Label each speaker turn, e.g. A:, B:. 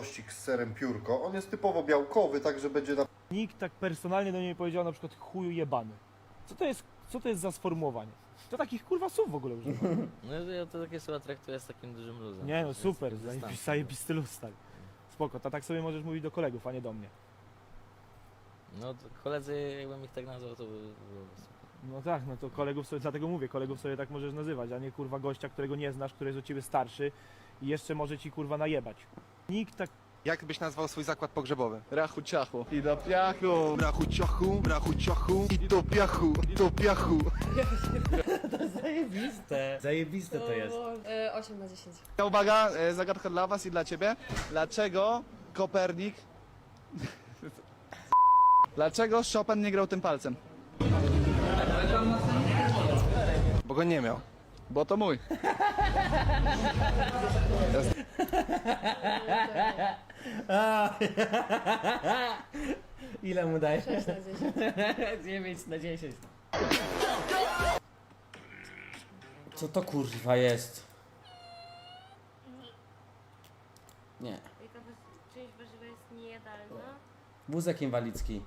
A: tościk z serem piórko. On jest typowo białkowy, także będzie na
B: Nikt tak personalnie do niej nie powiedział na przykład chuju jebany. Co to jest, co to jest za sformułowanie? To takich kurwa słów w ogóle używa.
C: No ja to takie słowa traktuję z takim dużym luzem.
B: Nie no, super,
C: taki dystans.
B: zajebisty, zajebisty luz, stary. Spoko, to tak sobie możesz mówić do kolegów, a nie do mnie.
C: No to koledzy, jakbym ich tak nazwał, to by było super.
B: No tak, no to kolegów sobie, dlatego mówię, kolegów sobie tak możesz nazywać, a nie kurwa gościa, którego nie znasz, który jest od ciebie starszy i jeszcze może ci kurwa najebać. Nikt tak
D: Jak byś nazwał swój zakład pogrzebowy?
E: Rachu ciachu. I do piachu.
A: brachu ciachu, brachu ciachu i do piachu, i do piachu.
F: Zajebiste. Zajebiste to jest.
G: E, 8 na 10.
E: Uwaga, e, zagadka dla was i dla ciebie. Dlaczego Kopernik... Dlaczego Chopin nie grał tym palcem?
D: Bo go nie miał.
E: Bo to mój.
F: Ile mu dajesz?
G: 6 na 10.
F: 9 na 10. Co to kurwa jest? Nie.
H: Jaka część warzywa jest niejadalna?
F: Wózek inwalidzki.